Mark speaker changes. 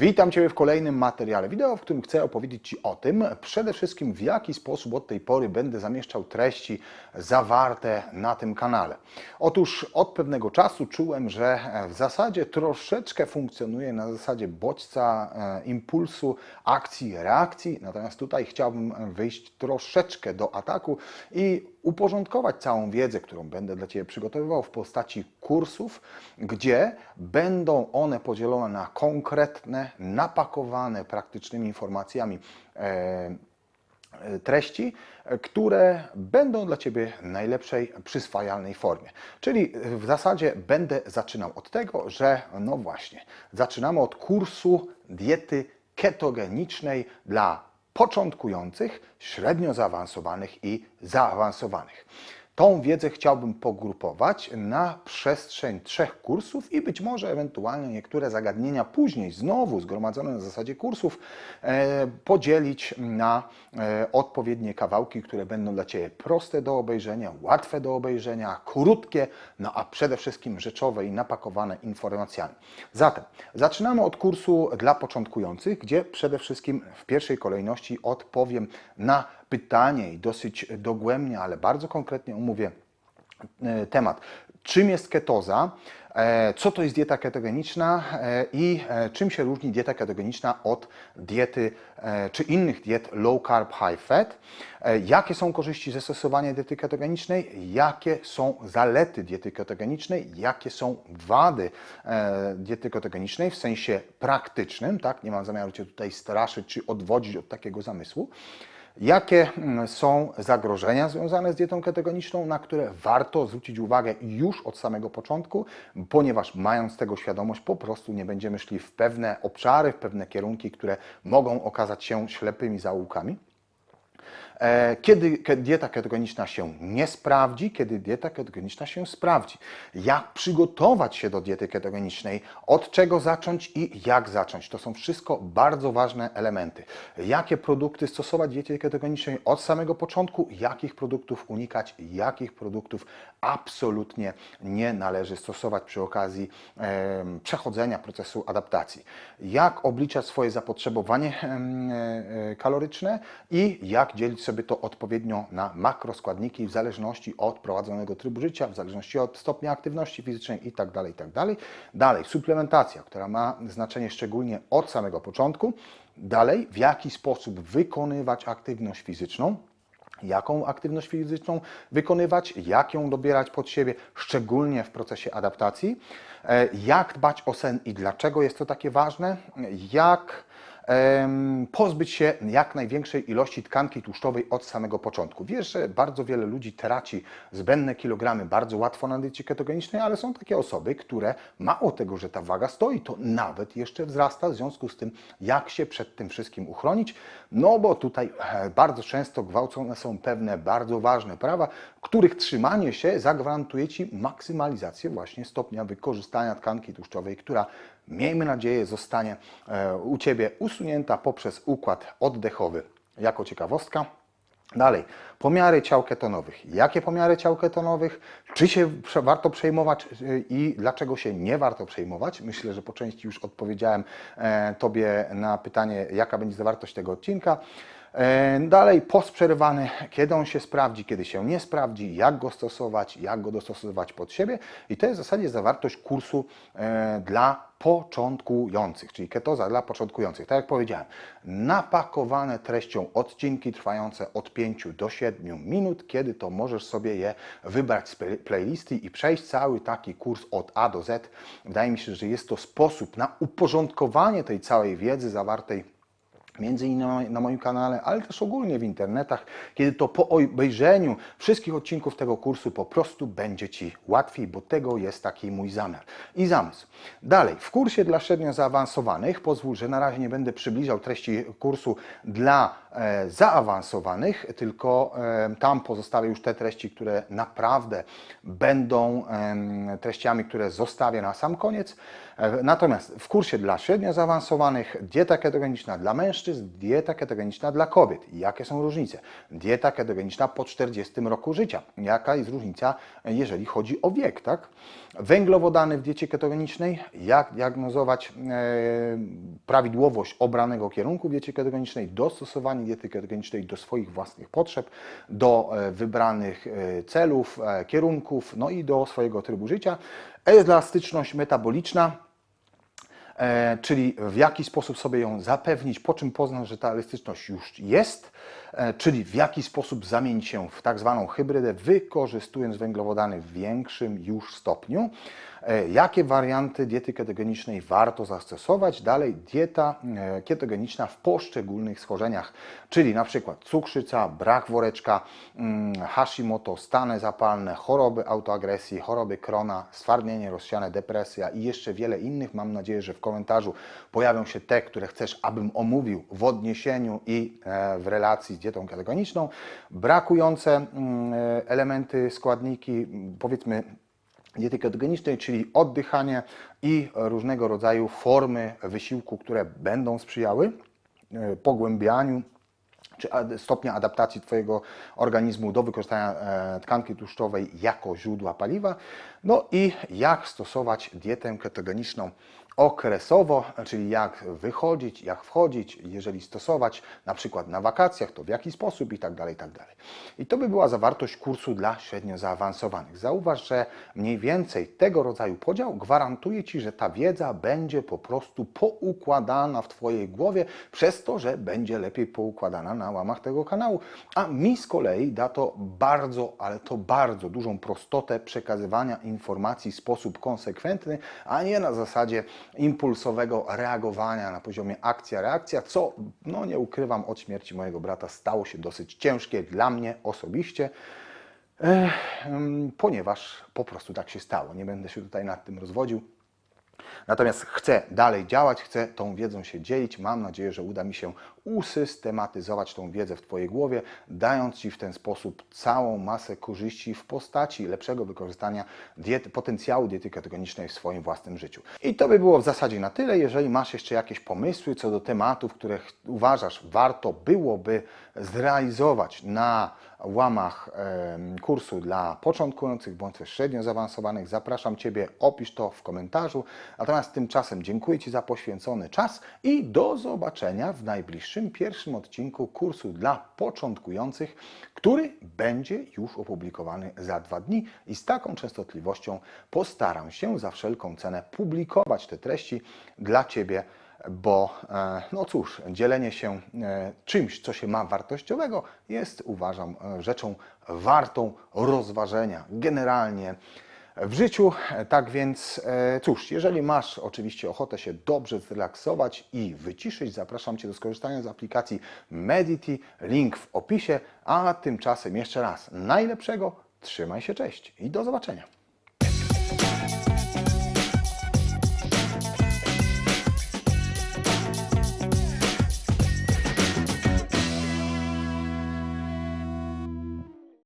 Speaker 1: Witam Cię w kolejnym materiale wideo, w którym chcę opowiedzieć Ci o tym, przede wszystkim w jaki sposób od tej pory będę zamieszczał treści zawarte na tym kanale. Otóż od pewnego czasu czułem, że w zasadzie troszeczkę funkcjonuje na zasadzie bodźca, e, impulsu, akcji, reakcji, natomiast tutaj chciałbym wyjść troszeczkę do ataku i uporządkować całą wiedzę, którą będę dla Ciebie przygotowywał w postaci kursów, gdzie będą one podzielone na konkretne, napakowane praktycznymi informacjami e, e, treści, które będą dla Ciebie w najlepszej przyswajalnej formie. Czyli w zasadzie będę zaczynał od tego, że no właśnie, zaczynamy od kursu diety ketogenicznej dla początkujących, średnio zaawansowanych i zaawansowanych. Tą wiedzę chciałbym pogrupować na przestrzeń trzech kursów i być może ewentualnie niektóre zagadnienia później, znowu zgromadzone na zasadzie kursów, e, podzielić na e, odpowiednie kawałki, które będą dla Ciebie proste do obejrzenia, łatwe do obejrzenia, krótkie, no a przede wszystkim rzeczowe i napakowane informacjami. Zatem zaczynamy od kursu dla początkujących, gdzie przede wszystkim w pierwszej kolejności odpowiem na pytanie i dosyć dogłębnie, ale bardzo konkretnie omówię e, temat. Czym jest ketoza? e, Co to jest dieta ketogeniczna e, i czym się różni dieta ketogeniczna od diety czy innych diet low carb, high fat? Jakie są korzyści ze stosowania diety ketogenicznej? Jakie są zalety diety ketogenicznej? Jakie są wady diety ketogenicznej w sensie praktycznym? Tak? Nie mam zamiaru Cię tutaj straszyć czy odwodzić od takiego zamysłu. Jakie mm, są zagrożenia związane z dietą ketogeniczną, na które warto zwrócić uwagę już od samego początku, ponieważ mając tego świadomość, po prostu nie będziemy szli w pewne obszary, w pewne kierunki, które mogą okazać się ślepymi zaułkami. E, Kiedy dieta ketogeniczna się nie sprawdzi, kiedy dieta ketogeniczna się sprawdzi. Jak przygotować się do diety ketogenicznej, od czego zacząć i jak zacząć. To są wszystko bardzo ważne elementy. Jakie produkty stosować w diecie ketogenicznej od samego początku, jakich produktów unikać, jakich produktów absolutnie nie należy stosować przy okazji em, przechodzenia procesu adaptacji. Jak obliczać swoje zapotrzebowanie e, e, kaloryczne i jak dzielić sobie to odpowiednio na makroskładniki w zależności od prowadzonego trybu życia, w zależności od stopnia aktywności fizycznej itd. itd. Dalej, suplementacja, która ma znaczenie szczególnie od samego początku. Dalej, w jaki sposób wykonywać aktywność fizyczną, jaką aktywność fizyczną wykonywać, jak ją dobierać pod siebie, szczególnie w procesie adaptacji, e, jak dbać o sen i dlaczego jest to takie ważne, jak pozbyć się jak największej ilości tkanki tłuszczowej od samego początku. Wiesz, że bardzo wiele ludzi traci zbędne kilogramy bardzo łatwo na diecie ketogenicznej, ale są takie osoby, które mało tego, że ta waga stoi, to nawet jeszcze wzrasta. W związku z tym, jak się przed tym wszystkim uchronić? No bo tutaj e, bardzo często gwałcone są pewne bardzo ważne prawa, których trzymanie się zagwarantuje Ci maksymalizację właśnie stopnia wykorzystania tkanki tłuszczowej, która miejmy nadzieję zostanie e, u Ciebie usunięta poprzez układ oddechowy. Jako ciekawostka. Dalej, pomiary ciał ketonowych. Jakie pomiary ciał ketonowych? Czy się warto przejmować y, i dlaczego się nie warto przejmować? Myślę, że po części już odpowiedziałem e, Tobie na pytanie, jaka będzie zawartość tego odcinka. E, Dalej, post kiedy on się sprawdzi, kiedy się nie sprawdzi, jak go stosować, jak go dostosować pod siebie. I to jest w zasadzie zawartość kursu e, dla początkujących, czyli ketoza dla początkujących. Tak jak powiedziałem, napakowane treścią odcinki trwające od 5 do 7 minut, kiedy to możesz sobie je wybrać z play- playlisty i przejść cały taki kurs od A do Z. Wydaje mi się, że jest to sposób na uporządkowanie tej całej wiedzy zawartej między innymi na moim kanale, ale też ogólnie w internetach, kiedy to po obejrzeniu wszystkich odcinków tego kursu po prostu będzie Ci łatwiej, bo tego jest taki mój zamiar i zamysł. Dalej, w kursie dla średnio zaawansowanych, pozwól, że na razie nie będę przybliżał treści kursu dla e, zaawansowanych, tylko e, tam pozostawię już te treści, które naprawdę będą em, treściami, które zostawię na sam koniec. E, Natomiast w kursie dla średnio zaawansowanych, dieta ketogeniczna dla mężczyzn, mężczyzn, dieta ketogeniczna dla kobiet. Jakie są różnice? Dieta ketogeniczna po 40 roku życia. Jaka jest różnica, jeżeli chodzi o wiek, tak? Węglowodany w diecie ketogenicznej, jak diagnozować e, prawidłowość obranego kierunku w diecie ketogenicznej, dostosowanie diety ketogenicznej do swoich własnych potrzeb, do e, wybranych e, celów, kierunków, no i do swojego trybu życia. Elastyczność metaboliczna, czyli w jaki sposób sobie ją zapewnić, po czym poznać, że ta elastyczność już jest, e, czyli w jaki sposób zamienić się w tak zwaną hybrydę, wykorzystując węglowodany w większym już stopniu. E, Jakie warianty diety ketogenicznej warto zastosować? Dalej dieta e, ketogeniczna w poszczególnych schorzeniach, czyli na przykład cukrzyca, brak woreczka, mm, Hashimoto, stany zapalne, choroby autoagresji, choroby Krona, stwardnienie rozsiane, depresja i jeszcze wiele innych. Mam nadzieję, że w komentarzu pojawią się te, które chcesz, abym omówił w odniesieniu i e, w relacji z dietą ketogeniczną. Brakujące mm, e, elementy, składniki, powiedzmy diety ketogenicznej, czyli oddychanie i różnego rodzaju formy wysiłku, które będą sprzyjały e, pogłębianiu czy stopnia adaptacji Twojego organizmu do wykorzystania tkanki tłuszczowej jako źródła paliwa. No i jak stosować dietę ketogeniczną okresowo, czyli jak wychodzić, jak wchodzić, jeżeli stosować, na przykład na wakacjach, to w jaki sposób i tak dalej, i tak dalej. I to by była zawartość kursu dla średnio zaawansowanych. Zauważ, że mniej więcej tego rodzaju podział gwarantuje Ci, że ta wiedza będzie po prostu poukładana w Twojej głowie, przez to, że będzie lepiej poukładana na łamach tego kanału. A mi z kolei da to bardzo, ale to bardzo dużą prostotę przekazywania informacji w sposób konsekwentny, a nie na zasadzie impulsowego reagowania na poziomie akcja-reakcja, co, no nie ukrywam, od śmierci mojego brata stało się dosyć ciężkie dla mnie osobiście. Ech, em, ponieważ po prostu tak się stało. Nie będę się tutaj nad tym rozwodził. Natomiast chcę dalej działać, chcę tą wiedzą się dzielić. Mam nadzieję, że uda mi się usystematyzować tą wiedzę w Twojej głowie, dając Ci w ten sposób całą masę korzyści w postaci lepszego wykorzystania diety, potencjału diety ketogenicznej w swoim własnym życiu. I to by było w zasadzie na tyle. Jeżeli masz jeszcze jakieś pomysły co do tematów, które uważasz warto byłoby zrealizować na łamach kursu dla początkujących bądź też średnio zaawansowanych, zapraszam Ciebie, opisz to w komentarzu. Natomiast tymczasem dziękuję Ci za poświęcony czas i do zobaczenia w najbliższym pierwszym odcinku kursu dla początkujących, który będzie już opublikowany za dwa dni i z taką częstotliwością postaram się za wszelką cenę publikować te treści dla Ciebie bo e, no cóż, dzielenie się e, czymś, co się ma wartościowego, jest uważam e, rzeczą wartą rozważenia generalnie w życiu. Tak więc cóż, jeżeli masz oczywiście ochotę się dobrze zrelaksować i wyciszyć, zapraszam Cię do skorzystania z aplikacji Medity, link w opisie, a tymczasem jeszcze raz najlepszego, trzymaj się, cześć i do zobaczenia.